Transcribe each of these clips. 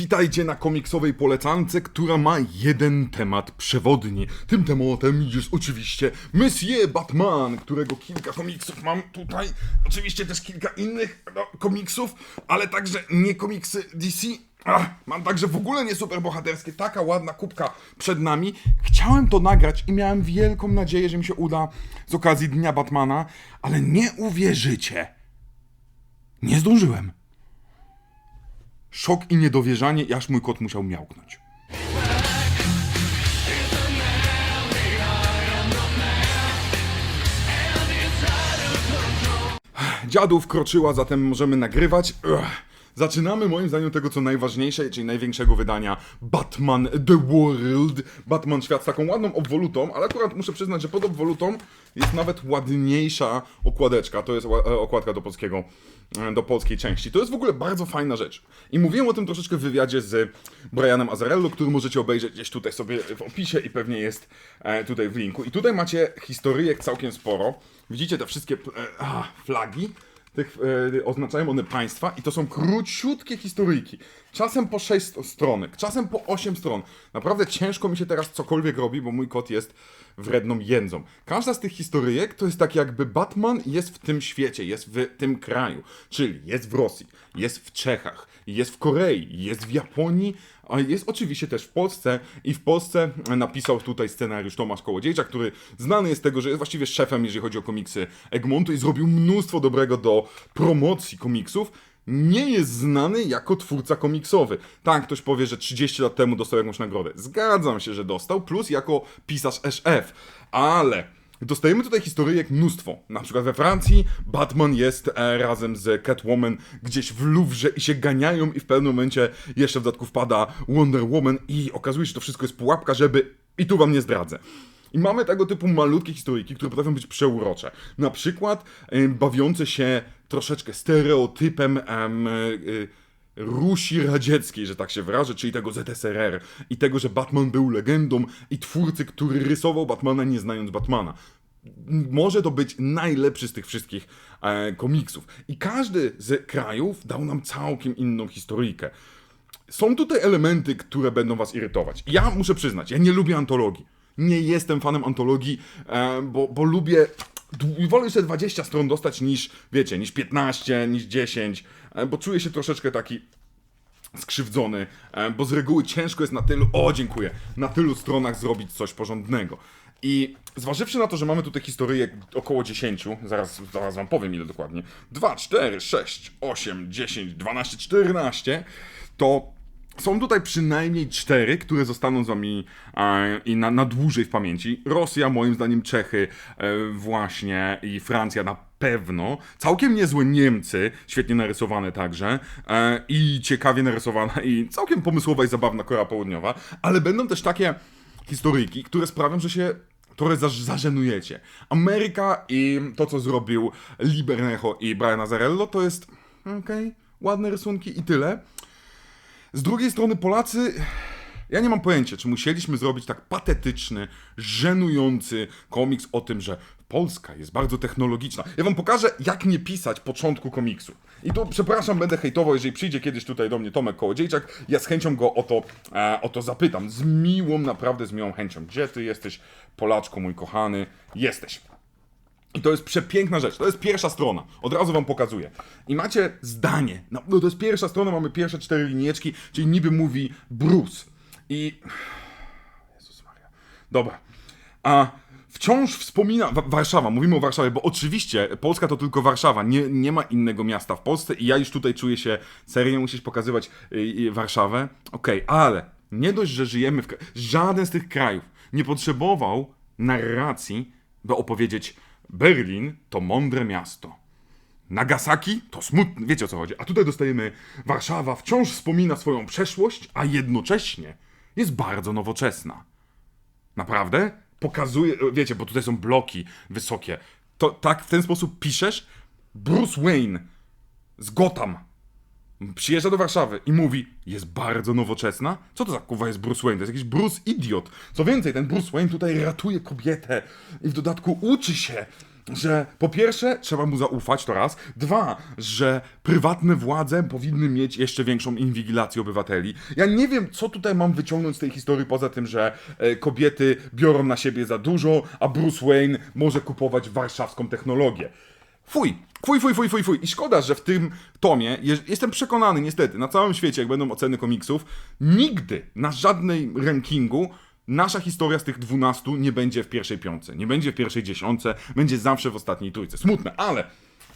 Witajcie na komiksowej polecance, która ma jeden temat przewodni. Tym tematem jest oczywiście Monsieur Batman, którego kilka komiksów mam tutaj. Oczywiście też kilka innych no, komiksów, ale także nie komiksy DC. Ach, mam także w ogóle nie superbohaterskie. Taka ładna kubka przed nami. Chciałem to nagrać i miałem wielką nadzieję, że mi się uda z okazji Dnia Batmana, ale nie uwierzycie. Nie zdążyłem. Szok i niedowierzanie, aż mój kot musiał miałknąć. Dziadu wkroczyła, zatem możemy nagrywać. Ugh. Zaczynamy moim zdaniem tego, co najważniejsze, czyli największego wydania Batman The World. Batman Świat z taką ładną obwolutą, ale akurat muszę przyznać, że pod obwolutą jest nawet ładniejsza okładeczka. To jest e, okładka do polskiego, e, do polskiej części. To jest w ogóle bardzo fajna rzecz. I mówiłem o tym troszeczkę w wywiadzie z Brianem Azarello, który możecie obejrzeć gdzieś tutaj sobie w opisie i pewnie jest e, tutaj w linku. I tutaj macie historyjek całkiem sporo. Widzicie te wszystkie flagi? Tych, e, oznaczają one państwa i to są króciutkie historyjki. Czasem po 6 stronek, czasem po 8 stron. Naprawdę ciężko mi się teraz cokolwiek robi, bo mój kot jest wredną jędzą. Każda z tych historyjek to jest tak jakby Batman jest w tym świecie, jest w tym kraju. Czyli jest w Rosji, jest w Czechach, jest w Korei, jest w Japonii, a jest oczywiście też w Polsce i w Polsce napisał tutaj scenariusz Tomasz Kołodziejczak, który znany jest z tego, że jest właściwie szefem, jeżeli chodzi o komiksy Egmontu i zrobił mnóstwo dobrego do promocji komiksów. Nie jest znany jako twórca komiksowy. Tak, ktoś powie, że 30 lat temu dostał jakąś nagrodę. Zgadzam się, że dostał, plus jako pisarz SF. Ale Dostajemy tutaj historyjek mnóstwo. Na przykład we Francji Batman jest e, razem z Catwoman gdzieś w Louvre i się ganiają i w pewnym momencie jeszcze w dodatku wpada Wonder Woman i okazuje się, że to wszystko jest pułapka, żeby... I tu wam nie zdradzę. I mamy tego typu malutkie historyjki, które potrafią być przeurocze. Na przykład e, bawiące się troszeczkę stereotypem em, e, e, Rusi radzieckiej, że tak się wyrażę, czyli tego ZSRR i tego, że Batman był legendą i twórcy, który rysował Batmana nie znając Batmana. Może to być najlepszy z tych wszystkich e, komiksów. I każdy z krajów dał nam całkiem inną historyjkę. Są tutaj elementy, które będą was irytować. Ja muszę przyznać, ja nie lubię antologii. Nie jestem fanem antologii, e, bo, bo lubię. Wolę sobie 20 stron dostać niż, wiecie, niż 15, niż 10, e, bo czuję się troszeczkę taki skrzywdzony, e, bo z reguły ciężko jest na tylu, o dziękuję, na tylu stronach zrobić coś porządnego. I zważywszy na to, że mamy tutaj historię około 10, zaraz, zaraz wam powiem ile dokładnie, 2, 4, 6, 8, 10, 12, 14, to są tutaj przynajmniej cztery, które zostaną z wami e, i na, na dłużej w pamięci. Rosja, moim zdaniem Czechy e, właśnie i Francja na pewno. Całkiem niezłe Niemcy, świetnie narysowane także e, i ciekawie narysowana i całkiem pomysłowa i zabawna Korea Południowa, ale będą też takie historyjki, które sprawią, że się zaż- zażenujecie. Ameryka i to, co zrobił Libernecho i Brian Azarello, to jest okej, ładne rysunki i tyle. Z drugiej strony Polacy, ja nie mam pojęcia, czy musieliśmy zrobić tak patetyczny, żenujący komiks o tym, że Polska jest bardzo technologiczna. Ja wam pokażę, jak nie pisać początku komiksu. I tu, przepraszam, będę hejtował, jeżeli przyjdzie kiedyś tutaj do mnie Tomek Kołodziejczak, ja z chęcią go o to, e, o to zapytam. Z miłą, naprawdę z miłą chęcią. Gdzie ty jesteś, Polaczku mój kochany? Jesteś. I to jest przepiękna rzecz. To jest pierwsza strona. Od razu wam pokazuję. I macie zdanie. No, no to jest pierwsza strona, mamy pierwsze cztery linieczki, czyli niby mówi Bruce. I. Jezus Maria. Dobra. A wciąż wspomina. Wa- Warszawa, mówimy o Warszawie, bo oczywiście Polska to tylko Warszawa. Nie, nie ma innego miasta w Polsce i ja już tutaj czuję się serio, musisz pokazywać y, y, Warszawę. Okej, ale nie dość, że żyjemy w. Żaden z tych krajów nie potrzebował narracji, by opowiedzieć: Berlin to mądre miasto. Nagasaki to smutne, wiecie o co chodzi. A tutaj dostajemy Warszawa wciąż wspomina swoją przeszłość, a jednocześnie jest bardzo nowoczesna. Naprawdę? Pokazuje, wiecie, bo tutaj są bloki wysokie. To tak w ten sposób piszesz? Bruce Wayne z Gotham przyjeżdża do Warszawy i mówi, jest bardzo nowoczesna? Co to za kuwa jest Bruce Wayne? To jest jakiś Bruce idiot. Co więcej, ten Bruce Wayne tutaj ratuje kobietę i w dodatku uczy się że po pierwsze trzeba mu zaufać, to raz. Dwa, że prywatne władze powinny mieć jeszcze większą inwigilację obywateli. Ja nie wiem, co tutaj mam wyciągnąć z tej historii, poza tym, że e, kobiety biorą na siebie za dużo, a Bruce Wayne może kupować warszawską technologię. Fuj, fuj, fuj, fuj, fuj, fuj. I szkoda, że w tym tomie, je- jestem przekonany niestety, na całym świecie, jak będą oceny komiksów, nigdy na żadnej rankingu nasza historia z tych 12 nie będzie w pierwszej piątce, nie będzie w pierwszej dziesiątce, będzie zawsze w ostatniej trójce. Smutne, ale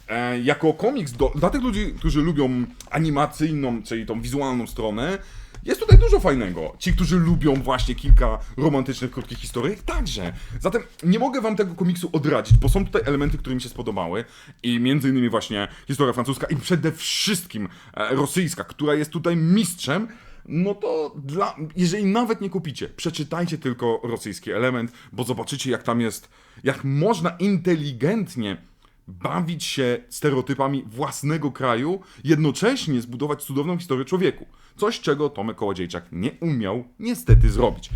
e, jako komiks do, dla tych ludzi, którzy lubią animacyjną, czyli tą wizualną stronę, jest tutaj dużo fajnego. Ci, którzy lubią właśnie kilka romantycznych, krótkich historii, także. Zatem nie mogę wam tego komiksu odradzić, bo są tutaj elementy, które mi się spodobały. I między innymi właśnie historia francuska i przede wszystkim e, rosyjska, która jest tutaj mistrzem. No to dla, jeżeli nawet nie kupicie, przeczytajcie tylko rosyjski element, bo zobaczycie jak tam jest, jak można inteligentnie bawić się stereotypami własnego kraju, jednocześnie zbudować cudowną historię człowieku. Coś, czego Tomek Kołodziejczak nie umiał niestety zrobić.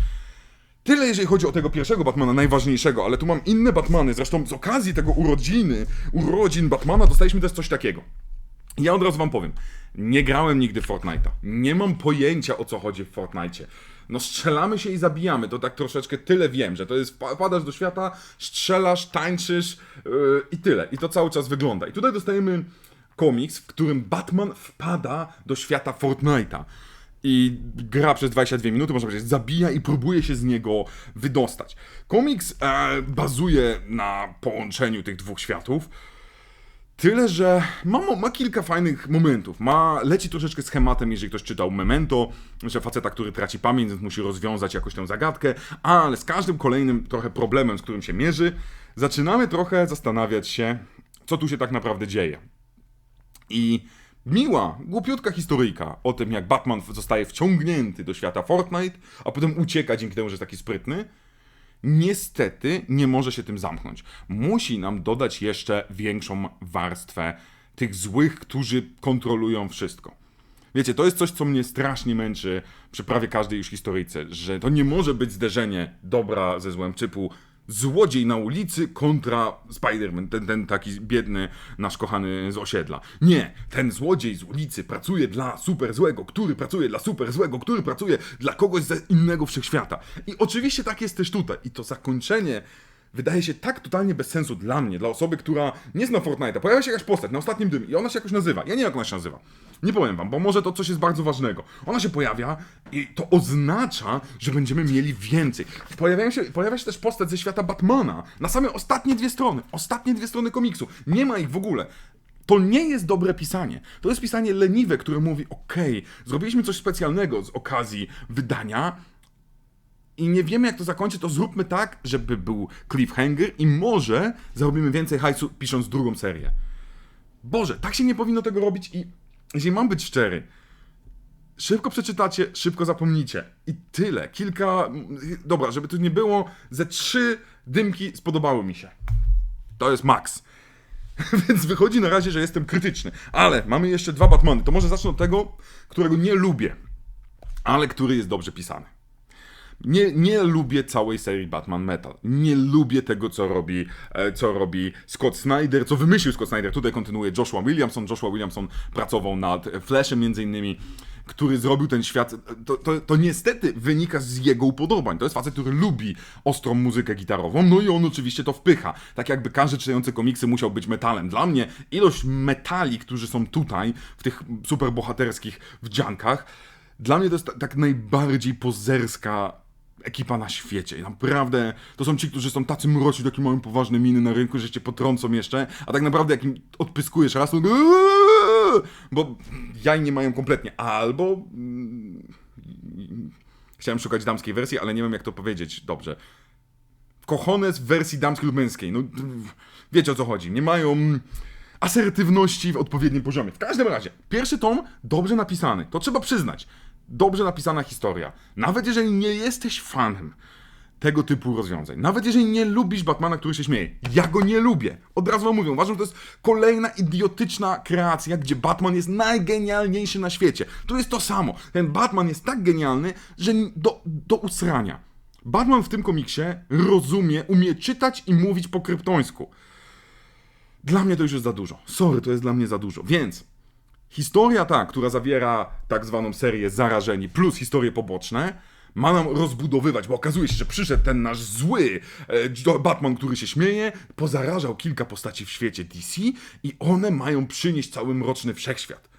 Tyle jeżeli chodzi o tego pierwszego Batmana, najważniejszego, ale tu mam inne Batmany, zresztą z okazji tego urodziny, urodzin Batmana dostaliśmy też coś takiego. Ja od razu wam powiem, nie grałem nigdy Fortnite'a. Nie mam pojęcia o co chodzi w Fortnite'cie. No strzelamy się i zabijamy, to tak troszeczkę tyle wiem, że to jest wpadasz do świata, strzelasz, tańczysz yy, i tyle. I to cały czas wygląda. I tutaj dostajemy komiks, w którym Batman wpada do świata Fortnite'a. I gra przez 22 minuty, można powiedzieć, zabija i próbuje się z niego wydostać. Komiks e, bazuje na połączeniu tych dwóch światów. Tyle, że ma, ma kilka fajnych momentów. Ma, leci troszeczkę schematem, jeżeli ktoś czytał Memento, że faceta, który traci pamięć, więc musi rozwiązać jakoś tę zagadkę, ale z każdym kolejnym trochę problemem, z którym się mierzy, zaczynamy trochę zastanawiać się, co tu się tak naprawdę dzieje. I miła, głupiutka historyjka o tym, jak Batman zostaje wciągnięty do świata Fortnite, a potem ucieka dzięki temu, że jest taki sprytny, niestety nie może się tym zamknąć. Musi nam dodać jeszcze większą warstwę tych złych, którzy kontrolują wszystko. Wiecie, to jest coś, co mnie strasznie męczy przy prawie każdej już historyjce, że to nie może być zderzenie dobra ze złem typu złodziej na ulicy kontra Spider-Man, ten, ten taki biedny, nasz kochany z osiedla. Nie, ten złodziej z ulicy pracuje dla super złego, który pracuje dla super złego, który pracuje dla kogoś ze innego wszechświata. I oczywiście tak jest też tutaj. I to zakończenie wydaje się tak totalnie bez sensu dla mnie, dla osoby, która nie zna Fortnite'a. Pojawia się jakaś postać na ostatnim dym i ona się jakoś nazywa. Ja nie wiem, jak ona się nazywa. Nie powiem wam, bo może to coś jest bardzo ważnego. Ona się pojawia i to oznacza, że będziemy mieli więcej. Pojawiają się, pojawia się też postać ze świata Batmana. Na same ostatnie dwie strony. Ostatnie dwie strony komiksu. Nie ma ich w ogóle. To nie jest dobre pisanie. To jest pisanie leniwe, które mówi: OK, zrobiliśmy coś specjalnego z okazji wydania, i nie wiemy jak to zakończy, to zróbmy tak, żeby był cliffhanger i może zarobimy więcej hajsu pisząc drugą serię. Boże, tak się nie powinno tego robić i jeżeli mam być szczery, szybko przeczytacie, szybko zapomnicie. I tyle. Kilka... Dobra, żeby tu nie było, ze trzy dymki spodobały mi się. To jest max. Więc wychodzi na razie, że jestem krytyczny. Ale mamy jeszcze dwa Batmany. To może zacznę od tego, którego nie lubię, ale który jest dobrze pisany. Nie, nie lubię całej serii Batman Metal. Nie lubię tego, co robi, e, co robi Scott Snyder, co wymyślił Scott Snyder. Tutaj kontynuuje Joshua Williamson. Joshua Williamson pracował nad Flashem między innymi, który zrobił ten świat. To, to, to niestety wynika z jego upodobań. To jest facet, który lubi ostrą muzykę gitarową, no i on oczywiście to wpycha. Tak jakby każdy czytający komiksy musiał być metalem. Dla mnie ilość metali, którzy są tutaj, w tych superbohaterskich wdziankach, dla mnie to jest ta, tak najbardziej pozerska ekipa na świecie. I naprawdę to są ci, którzy są tacy mroczni, takie mają poważne miny na rynku, że cię potrącą jeszcze, a tak naprawdę jak im odpyskujesz raz, to bo jaj nie mają kompletnie. Albo mm, chciałem szukać damskiej wersji, ale nie wiem jak to powiedzieć dobrze. Kochones w wersji damskiej lub męskiej. No, wiecie o co chodzi. Nie mają asertywności w odpowiednim poziomie. W każdym razie, pierwszy tom dobrze napisany. To trzeba przyznać. Dobrze napisana historia. Nawet jeżeli nie jesteś fanem tego typu rozwiązań. Nawet jeżeli nie lubisz Batmana, który się śmieje. Ja go nie lubię. Od razu wam mówię. Uważam, że to jest kolejna idiotyczna kreacja, gdzie Batman jest najgenialniejszy na świecie. Tu jest to samo. Ten Batman jest tak genialny, że do, do usrania. Batman w tym komiksie rozumie, umie czytać i mówić po kryptońsku. Dla mnie to już jest za dużo. Sorry, to jest dla mnie za dużo. Więc historia ta, która zawiera tak zwaną serię zarażeni plus historie poboczne, ma nam rozbudowywać, bo okazuje się, że przyszedł ten nasz zły e, Batman, który się śmieje, pozarażał kilka postaci w świecie DC i one mają przynieść cały mroczny wszechświat.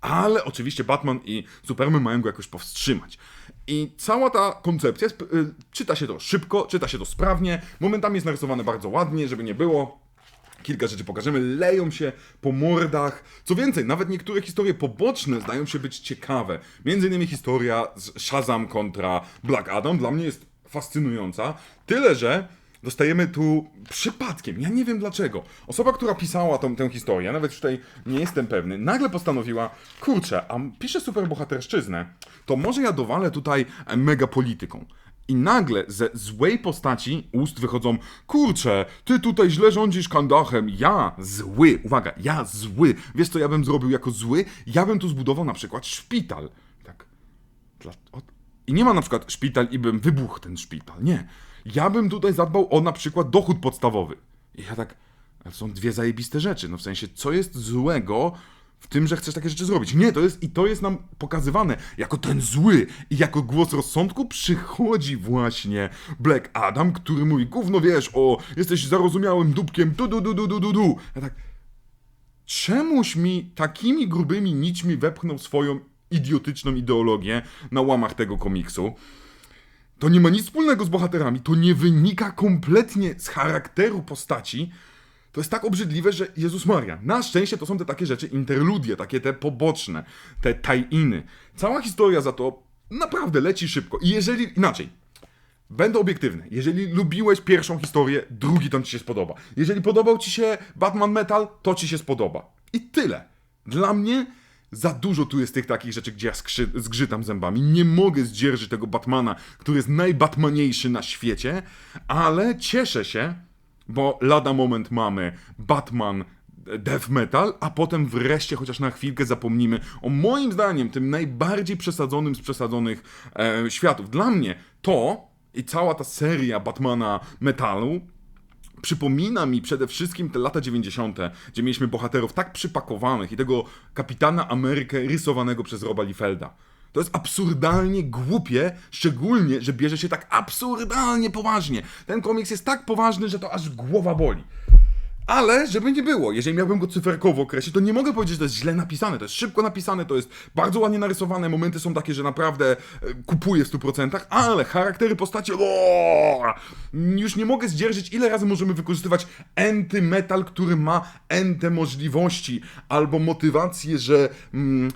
Ale oczywiście Batman i Superman mają go jakoś powstrzymać. I cała ta koncepcja, y, czyta się to szybko, czyta się to sprawnie, momentami jest narysowane bardzo ładnie, żeby nie było. Kilka rzeczy pokażemy, leją się po mordach. Co więcej, nawet niektóre historie poboczne zdają się być ciekawe. Między innymi historia z Shazam kontra Black Adam dla mnie jest fascynująca. Tyle, że dostajemy tu przypadkiem, ja nie wiem dlaczego. Osoba, która pisała tą, tę historię, nawet tutaj nie jestem pewny, nagle postanowiła, kurczę, a piszę superbohaterszczyznę, to może ja dowalę tutaj megapolityką. I nagle ze złej postaci ust wychodzą, kurczę, ty tutaj źle rządzisz Kandachem, ja zły, uwaga, ja zły. Wiesz co ja bym zrobił jako zły? Ja bym tu zbudował na przykład szpital. Tak. I nie ma na przykład szpital i bym wybuchł ten szpital, nie. Ja bym tutaj zadbał o na przykład dochód podstawowy. I ja tak, ale są dwie zajebiste rzeczy, no w sensie, co jest złego w tym, że chcesz takie rzeczy zrobić. Nie, to jest i to jest nam pokazywane jako ten zły i jako głos rozsądku przychodzi właśnie Black Adam, który mówi, gówno wiesz, o, jesteś zarozumiałym dupkiem, du du du du du du du. Ja tak, czemuś mi takimi grubymi nićmi wepchnął swoją idiotyczną ideologię na łamach tego komiksu. To nie ma nic wspólnego z bohaterami, to nie wynika kompletnie z charakteru postaci, to jest tak obrzydliwe, że Jezus Maria. Na szczęście to są te takie rzeczy, interludie, takie te poboczne, te tie-iny. Cała historia za to naprawdę leci szybko. I jeżeli, inaczej, Będę obiektywny. Jeżeli lubiłeś pierwszą historię, drugi to ci się spodoba. Jeżeli podobał ci się Batman Metal, to ci się spodoba. I tyle. Dla mnie za dużo tu jest tych takich rzeczy, gdzie ja skrzy, zgrzytam zębami. Nie mogę zdzierżyć tego Batmana, który jest najbatmaniejszy na świecie, ale cieszę się, bo lada moment mamy Batman death metal, a potem wreszcie chociaż na chwilkę zapomnimy o moim zdaniem tym najbardziej przesadzonym z przesadzonych e, światów. Dla mnie to i cała ta seria Batmana metalu przypomina mi przede wszystkim te lata 90., gdzie mieliśmy bohaterów tak przypakowanych i tego kapitana Amerykę rysowanego przez Roba Liefelda. To jest absurdalnie głupie, szczególnie, że bierze się tak absurdalnie poważnie. Ten komiks jest tak poważny, że to aż głowa boli. Ale, żeby nie było, jeżeli miałbym go cyferkowo określić, to nie mogę powiedzieć, że to jest źle napisane. To jest szybko napisane, to jest bardzo ładnie narysowane. Momenty są takie, że naprawdę e, kupuję w 100%, ale charaktery postaci. O, już nie mogę zdzierżyć, ile razy możemy wykorzystywać enty-metal, który ma ente możliwości albo motywację, że. Mm,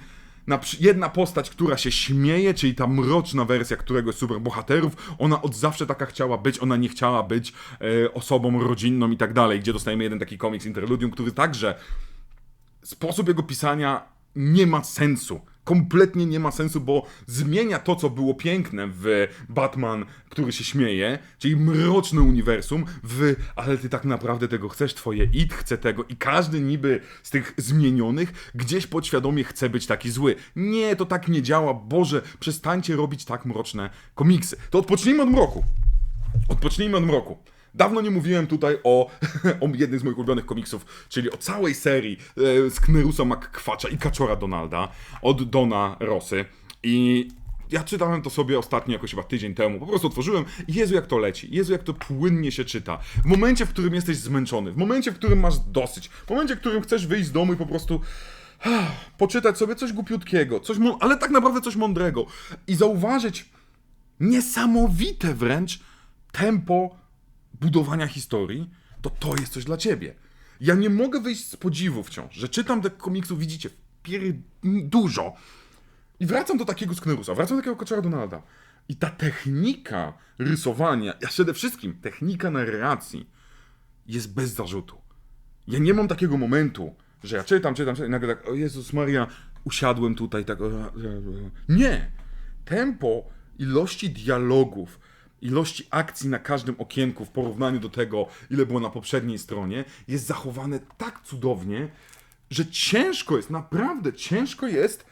jedna postać, która się śmieje, czyli ta mroczna wersja któregoś z superbohaterów, ona od zawsze taka chciała być, ona nie chciała być e, osobą rodzinną i tak dalej, gdzie dostajemy jeden taki komiks Interludium, który także sposób jego pisania nie ma sensu kompletnie nie ma sensu, bo zmienia to, co było piękne w Batman, który się śmieje, czyli mroczne uniwersum, w ale ty tak naprawdę tego chcesz, twoje id chce tego i każdy niby z tych zmienionych gdzieś podświadomie chce być taki zły. Nie, to tak nie działa. Boże, przestańcie robić tak mroczne komiksy. To odpocznijmy od mroku. Odpocznijmy od mroku. Dawno nie mówiłem tutaj o, o jednym z moich ulubionych komiksów, czyli o całej serii e, z Knerusa McQuacza i Kaczora Donalda od Dona Rosy. I ja czytałem to sobie ostatnio, jakoś chyba tydzień temu. Po prostu otworzyłem Jezu, jak to leci. Jezu, jak to płynnie się czyta. W momencie, w którym jesteś zmęczony, w momencie, w którym masz dosyć, w momencie, w którym chcesz wyjść z domu i po prostu poczytać sobie coś głupiutkiego, coś, ale tak naprawdę coś mądrego. I zauważyć niesamowite wręcz tempo budowania historii, to to jest coś dla ciebie. Ja nie mogę wyjść z podziwu wciąż, że czytam te komiksów, widzicie, piery dużo. I wracam do takiego Sknerusa, wracam do takiego Koczera Donalda. I ta technika rysowania, a przede wszystkim technika narracji jest bez zarzutu. Ja nie mam takiego momentu, że ja czytam, czytam, czytam i nagle tak, o Jezus Maria, usiadłem tutaj, tak... Nie! Tempo ilości dialogów, ilości akcji na każdym okienku w porównaniu do tego, ile było na poprzedniej stronie, jest zachowane tak cudownie, że ciężko jest, naprawdę ciężko jest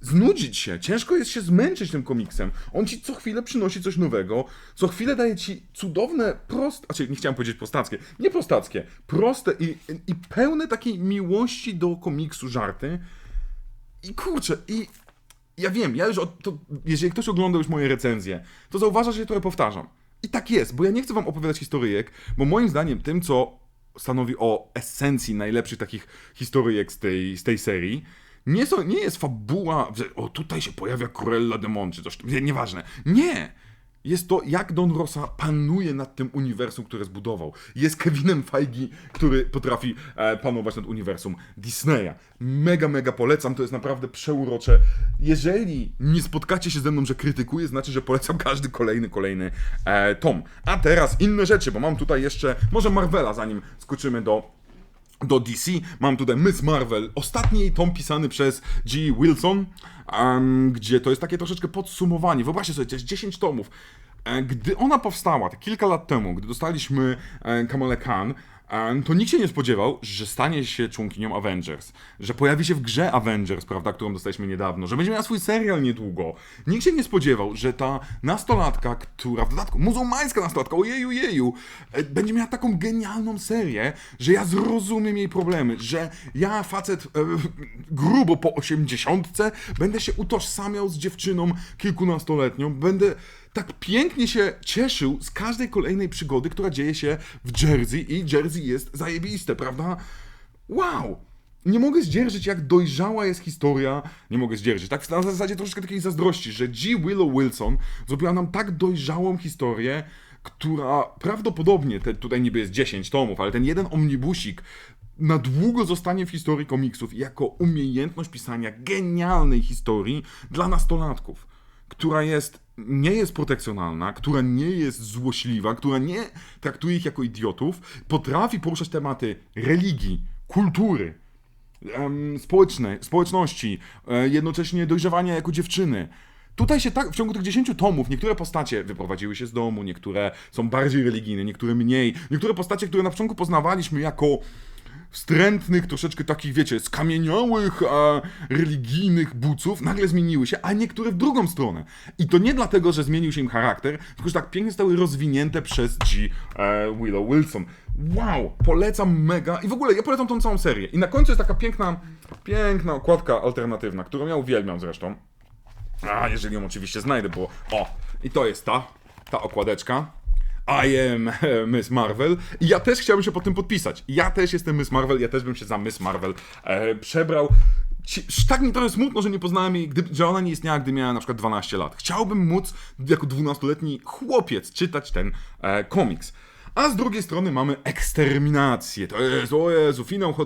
znudzić się, ciężko jest się zmęczyć tym komiksem. On ci co chwilę przynosi coś nowego, co chwilę daje ci cudowne, proste, znaczy nie chciałem powiedzieć prostackie, nie prostackie, proste i, i pełne takiej miłości do komiksu żarty. I kurczę, i ja wiem, ja już, od, to, jeżeli ktoś ogląda już moje recenzje, to zauważa, że je trochę powtarzam. I tak jest, bo ja nie chcę wam opowiadać historyjek, bo moim zdaniem tym, co stanowi o esencji najlepszych takich historyjek z tej, z tej serii, nie, są, nie jest fabuła, że o tutaj się pojawia Cruella de Mon, czy coś, nie, nieważne. Nie! Jest to, jak Don Rosa panuje nad tym uniwersum, które zbudował. Jest Kevinem Feige, który potrafi e, panować nad uniwersum Disneya. Mega, mega polecam, to jest naprawdę przeurocze. Jeżeli nie spotkacie się ze mną, że krytykuję, znaczy, że polecam każdy kolejny, kolejny e, tom. A teraz inne rzeczy, bo mam tutaj jeszcze, może Marvela, zanim skoczymy do do DC. Mam tutaj Miss Marvel, ostatni tom pisany przez G. Wilson, em, gdzie to jest takie troszeczkę podsumowanie. Wyobraźcie sobie, to jest 10 tomów. E, Gdy ona powstała, te kilka lat temu, gdy dostaliśmy e, Kamala Khan, to nikt się nie spodziewał, że stanie się członkinią Avengers, że pojawi się w grze Avengers, prawda, którą dostaliśmy niedawno, że będzie miała swój serial niedługo. Nikt się nie spodziewał, że ta nastolatka, która w dodatku, muzułmańska nastolatka, ojeju, jeju, e, będzie miała taką genialną serię, że ja zrozumiem jej problemy, że ja, facet e, grubo po osiemdziesiątce, będę się utożsamiał z dziewczyną kilkunastoletnią, będę tak pięknie się cieszył z każdej kolejnej przygody, która dzieje się w Jersey i Jersey jest zajebiste, prawda? Wow! Nie mogę zdzierżyć, jak dojrzała jest historia. Nie mogę zdzierżyć. Tak na zasadzie troszeczkę takiej zazdrości, że G. Willow Wilson zrobiła nam tak dojrzałą historię, która prawdopodobnie, te, tutaj niby jest 10 tomów, ale ten jeden omnibusik na długo zostanie w historii komiksów jako umiejętność pisania genialnej historii dla nastolatków która jest, nie jest protekcjonalna, która nie jest złośliwa, która nie traktuje ich jako idiotów, potrafi poruszać tematy religii, kultury, społecznej, społeczności, e, jednocześnie dojrzewania jako dziewczyny. Tutaj się tak, w ciągu tych 10 tomów niektóre postacie wyprowadziły się z domu, niektóre są bardziej religijne, niektóre mniej. Niektóre postacie, które na początku poznawaliśmy jako wstrętnych, troszeczkę takich, wiecie, skamieniałych, religijnych buców, nagle zmieniły się, a niektóre w drugą stronę. I to nie dlatego, że zmienił się im charakter, tylko że tak pięknie zostały rozwinięte przez G. E, Willow Wilson. Wow, polecam mega. I w ogóle ja polecam tą całą serię. I na końcu jest taka piękna, piękna okładka alternatywna, którą ja uwielbiam zresztą. A, jeżeli ją oczywiście znajdę, bo o, i to jest ta, ta okładeczka. I am Miss Marvel. I ja też chciałbym się pod tym podpisać. Ja też jestem Miss Marvel, ja też bym się za Miss Marvel e, przebrał. Ci, tak mi trochę smutno, że nie poznałem jej, gdy, że ona nie istniała, gdy miała na przykład 12 lat. Chciałbym móc jako 12-letni chłopiec czytać ten e, komiks. A z drugiej strony mamy eksterminację. To jest, o Jezu, finał, e,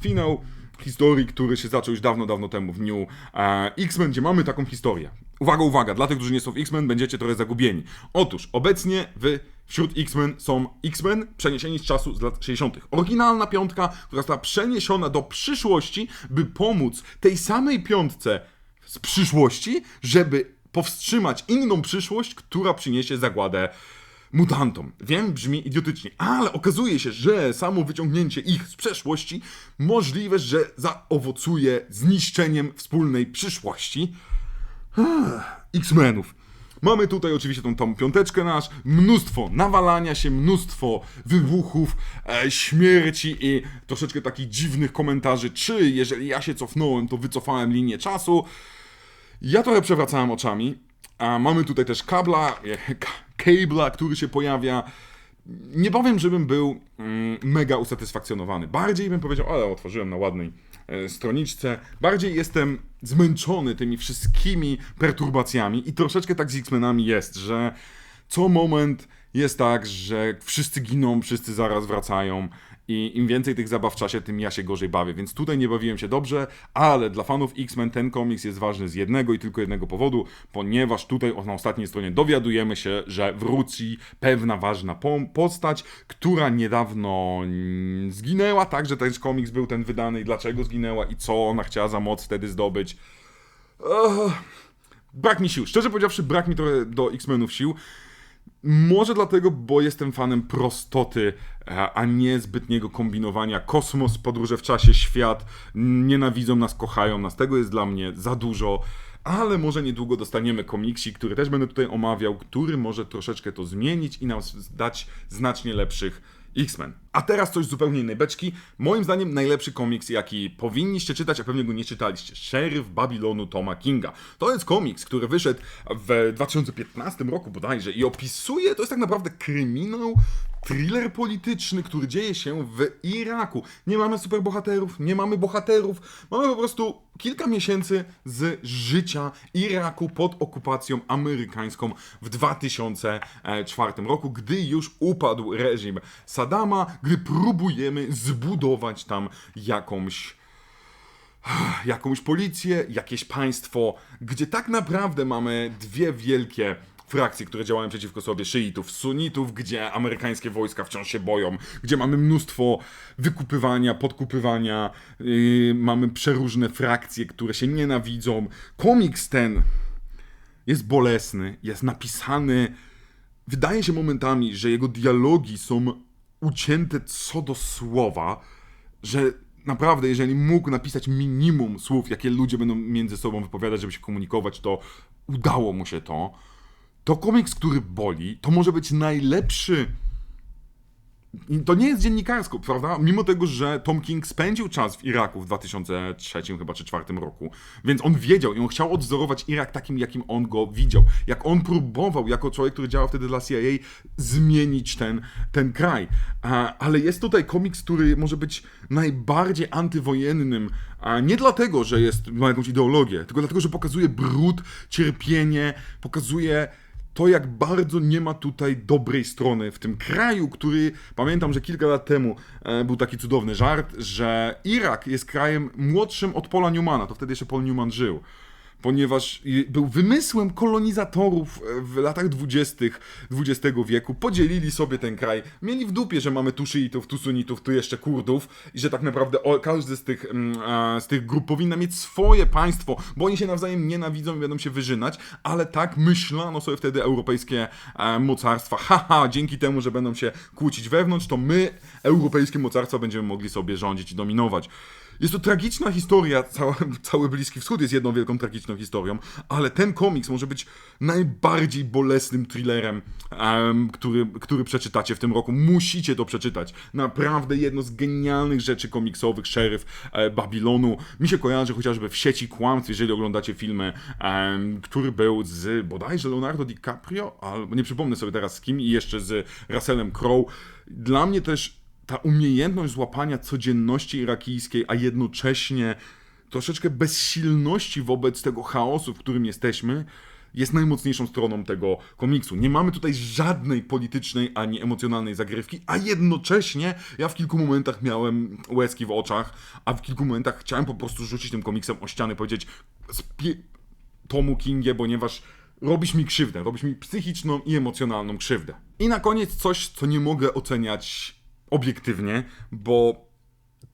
finał historii, który się zaczął już dawno, dawno temu w e, X-Men, gdzie mamy taką historię. Uwaga, uwaga, dla tych, którzy nie są w X-Men, będziecie trochę zagubieni. Otóż, obecnie w, wśród X-Men są X-Men przeniesieni z czasu z lat 60. Oryginalna piątka, która została przeniesiona do przyszłości, by pomóc tej samej piątce z przyszłości, żeby powstrzymać inną przyszłość, która przyniesie zagładę mutantom. Wiem, brzmi idiotycznie, ale okazuje się, że samo wyciągnięcie ich z przeszłości możliwe, że zaowocuje zniszczeniem wspólnej przyszłości X-Menów. Mamy tutaj oczywiście tą, tą piąteczkę nasz, mnóstwo nawalania się, mnóstwo wybuchów, e, śmierci i troszeczkę takich dziwnych komentarzy, czy jeżeli ja się cofnąłem, to wycofałem linię czasu. Ja trochę przewracałem oczami, a mamy tutaj też kabla, e, k- Cable'a, który się pojawia. Nie powiem, żebym był mm, mega usatysfakcjonowany. Bardziej bym powiedział, ale otworzyłem na ładnej stroniczce. Bardziej jestem zmęczony tymi wszystkimi perturbacjami i troszeczkę tak z X-Menami jest, że co moment jest tak, że wszyscy giną, wszyscy zaraz wracają i im więcej tych zabaw w czasie, tym ja się gorzej bawię. Więc tutaj nie bawiłem się dobrze, ale dla fanów X-Men ten komiks jest ważny z jednego i tylko jednego powodu, ponieważ tutaj na ostatniej stronie dowiadujemy się, że wróci pewna ważna po- postać, która niedawno zginęła, także ten komiks był ten wydany i dlaczego zginęła i co ona chciała za moc wtedy zdobyć. Brak mi sił. Szczerze powiedziawszy, brak mi trochę do X-Menów sił. Może dlatego, bo jestem fanem prostoty, e, a nie zbytniego kombinowania. Kosmos, podróże w czasie, świat, nienawidzą nas, kochają nas. Tego jest dla mnie za dużo. Ale może niedługo dostaniemy komiksik, który też będę tutaj omawiał, który może troszeczkę to zmienić i nam dać znacznie lepszych X-Men. A teraz coś zupełnie innej beczki. Moim zdaniem najlepszy komiks, jaki powinniście czytać, a pewnie go nie czytaliście. Szeryf Babilonu Toma Kinga. To jest komiks, który wyszedł w 2015 roku bodajże i opisuje, to jest tak naprawdę kryminał, thriller polityczny, który dzieje się w Iraku. Nie mamy superbohaterów, nie mamy bohaterów, mamy po prostu kilka miesięcy z życia Iraku pod okupacją amerykańską w 2004 roku, gdy już upadł reżim Saddama, gdy próbujemy zbudować tam jakąś jakąś policję, jakieś państwo, gdzie tak naprawdę mamy dwie wielkie frakcje, które działają przeciwko sobie, szyitów, sunitów, gdzie amerykańskie wojska wciąż się boją, gdzie mamy mnóstwo wykupywania, podkupywania, yy, mamy przeróżne frakcje, które się nienawidzą. Komiks ten jest bolesny, jest napisany. Wydaje się momentami, że jego dialogi są ucięte co do słowa, że naprawdę, jeżeli mógł napisać minimum słów, jakie ludzie będą między sobą wypowiadać, żeby się komunikować, to udało mu się to. To komiks, który boli, to może być najlepszy. To nie jest dziennikarsko, prawda? Mimo tego, że Tom King spędził czas w Iraku w 2003 chyba czy 2004 roku, więc on wiedział i on chciał odzorować Irak takim, jakim on go widział. Jak on próbował, jako człowiek, który działał wtedy dla CIA, zmienić ten, ten kraj. Ale jest tutaj komiks, który może być najbardziej antywojennym, nie dlatego, że jest, ma jakąś ideologię, tylko dlatego, że pokazuje brud, cierpienie, pokazuje to, jak bardzo nie ma tutaj dobrej strony w tym kraju, który pamiętam, że kilka lat temu e, był taki cudowny żart, że Irak jest krajem młodszym od Paula Newmana, to wtedy jeszcze Paul Newman żył. Ponieważ był wymysłem kolonizatorów e, w latach dwudziestych XX wieku, podzielili sobie ten kraj, mieli w dupie, że mamy tu szyitów, tu sunitów, tu jeszcze Kurdów i że tak naprawdę każdy z tych, mm, z tych grup powinna mieć swoje państwo, bo oni się nawzajem nienawidzą i będą się wyżynać, ale tak myślano sobie wtedy europejskie e, mocarstwa. Haha, dzięki temu, że będą się kłócić wewnątrz, to my, europejskie mocarstwa, będziemy mogli sobie rządzić i dominować. Jest to tragiczna historia, cała, cały Bliski Wschód jest jedną wielką tragiczną historią, ale ten komiks może być najbardziej bolesnym thrillerem, em, który, który przeczytacie w tym roku. Musicie to przeczytać. Naprawdę jedno z genialnych rzeczy komiksowych, Szeryf e, Babilonu. Mi się kojarzy chociażby w sieci kłamstw, jeżeli oglądacie filmy, który był z bodajże Leonardo DiCaprio, albo nie przypomnę sobie teraz z kim, i jeszcze z Russellem Crowe. Dla mnie też ta umiejętność złapania codzienności irakijskiej, a jednocześnie troszeczkę bezsilności wobec tego chaosu, w którym jesteśmy, jest najmocniejszą stroną tego komiksu. Nie mamy tutaj żadnej politycznej ani emocjonalnej zagrywki, a jednocześnie ja w kilku momentach miałem łezki w oczach, a w kilku momentach chciałem po prostu rzucić tym komiksem o ścianę, powiedzieć Tomu Kingie, ponieważ robisz mi krzywdę, robisz mi psychiczną i emocjonalną krzywdę. I na koniec coś, co nie mogę oceniać obiektywnie, bo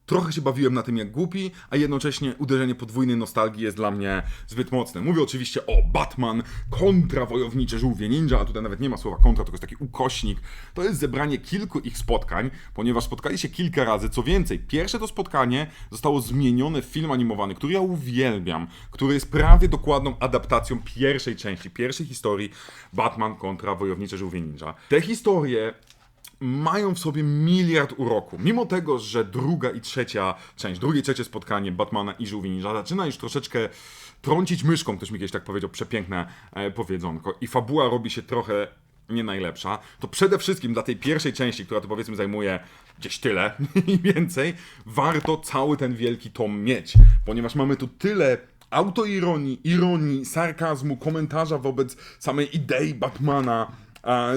trochę się bawiłem na tym jak głupi, a jednocześnie uderzenie podwójnej nostalgii jest dla mnie zbyt mocne. Mówię oczywiście o Batman kontra wojownicze żółwie ninja, a tutaj nawet nie ma słowa kontra, tylko jest taki ukośnik. To jest zebranie kilku ich spotkań, ponieważ spotkali się kilka razy. Co więcej, pierwsze to spotkanie zostało zmienione w film animowany, który ja uwielbiam, który jest prawie dokładną adaptacją pierwszej części, pierwszej historii Batman kontra wojownicze żółwie ninja. Te historie mają w sobie miliard uroku. Mimo tego, że druga i trzecia część, drugie i trzecie spotkanie Batmana i Żółwi Ninja zaczyna już troszeczkę trącić myszką, ktoś mi kiedyś tak powiedział, przepiękne e, powiedzonko, i fabuła robi się trochę nie najlepsza, to przede wszystkim dla tej pierwszej części, która to powiedzmy zajmuje gdzieś tyle, mniej więcej, warto cały ten wielki tom mieć, ponieważ mamy tu tyle autoironii, ironii, sarkazmu, komentarza wobec samej idei Batmana,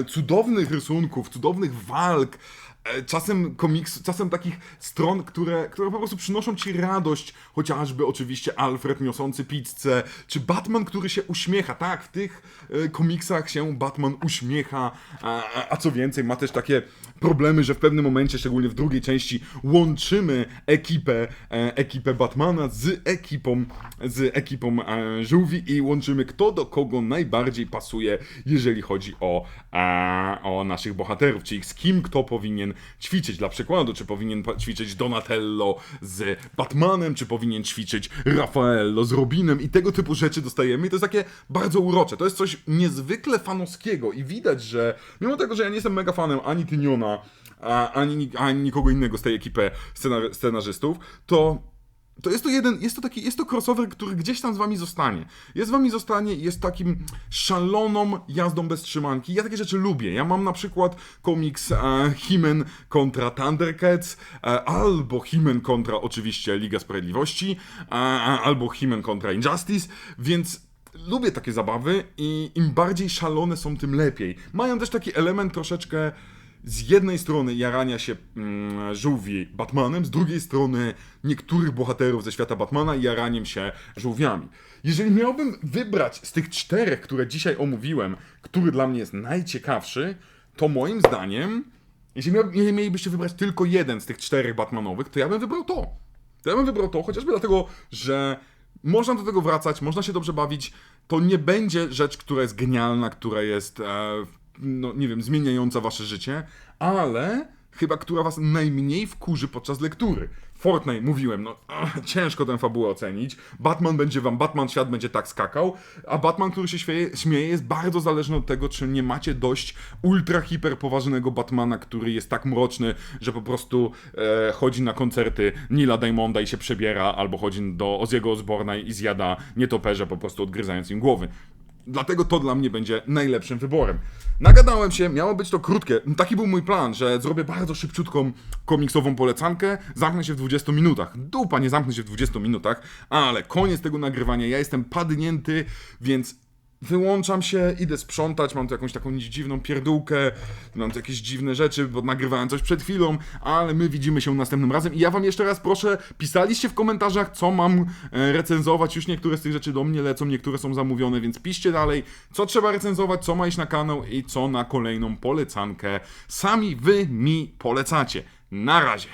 cudownych rysunków, cudownych walk, e, czasem komiks, czasem takich stron, które, które po prostu przynoszą ci radość, chociażby oczywiście Alfred niosący pizzę, czy Batman, który się uśmiecha, tak, w tych e, komiksach się Batman uśmiecha, a- a co więcej, ma też takie problemy, że w pewnym momencie, szczególnie w drugiej części, łączymy ekipę, e, ekipę Batmana z ekipą, z ekipą e, żółwi i łączymy kto do kogo najbardziej pasuje, jeżeli chodzi o, e, o naszych bohaterów, czyli z kim kto powinien ćwiczyć. Dla przykładu, czy powinien ćwiczyć Donatello z Batmanem, czy powinien ćwiczyć Raffaello z Robinem i tego typu rzeczy dostajemy i to jest takie bardzo urocze. To jest coś niezwykle fanowskiego i widać, że mimo tego, że ja nie jestem mega fanem ani Tyniona, a- ani, ani nikogo innego z tej ekipy scenar- scenarzystów, to to jest to jeden, jest to taki, jest to crossover, który gdzieś tam z wami zostanie. Jest z wami zostanie jest takim szaloną jazdą bez trzymanki. Ja takie rzeczy lubię. Ja mam na przykład komiks e, He-Man kontra Thundercats, e, albo He-Man kontra oczywiście Liga Sprawiedliwości, e, albo He-Man kontra Injustice, więc lubię takie zabawy i im bardziej szalone są, tym lepiej. Mają też taki element troszeczkę z jednej strony jarania się mm, żółwi Batmanem, z drugiej strony niektórych bohaterów ze świata Batmana jaraniem się żółwiami. Jeżeli miałbym wybrać z tych czterech, które dzisiaj omówiłem, który dla mnie jest najciekawszy, to moim zdaniem, jeśli, miał, mielibyście wybrać tylko jeden z tych czterech Batmanowych, to ja bym wybrał to. To ja bym wybrał to, chociażby dlatego, że można do tego wracać, można się dobrze bawić. To nie będzie rzecz, która jest genialna, która jest, e, no nie wiem, zmieniająca wasze życie, ale chyba która was najmniej wkurzy podczas lektury. Fortnite, mówiłem, no ciężko tę fabułę ocenić. Batman będzie wam, Batman świat będzie tak skakał, a Batman, który się śmieje, śmieje jest bardzo zależny od tego, czy nie macie dość ultra hiper poważnego Batmana, który jest tak mroczny, że po prostu e, chodzi na koncerty Nila Diamonda i się przebiera, albo chodzi do Oziego Osborna i zjada nietoperze po prostu odgryzając im głowy. Dlatego to dla mnie będzie najlepszym wyborem. Nagadałem się, miało być to krótkie. Taki był mój plan, że zrobię bardzo szybciutką komiksową polecankę, zamknę się w 20 minutach. Dupa, nie zamknę się w 20 minutach, ale koniec tego nagrywania, ja jestem padnięty, więc wyłączam się, idę sprzątać, mam tu jakąś taką dziwną pierdółkę, mam tu jakieś dziwne rzeczy, bo nagrywałem coś przed chwilą, ale my widzimy się następnym razem i ja wam jeszcze raz proszę, pisaliście w komentarzach, co mam e, recenzować, już niektóre z tych rzeczy do mnie lecą, niektóre są zamówione, więc piszcie dalej, co trzeba recenzować, co ma iść na kanał i co na kolejną polecankę sami wy mi polecacie. Na razie.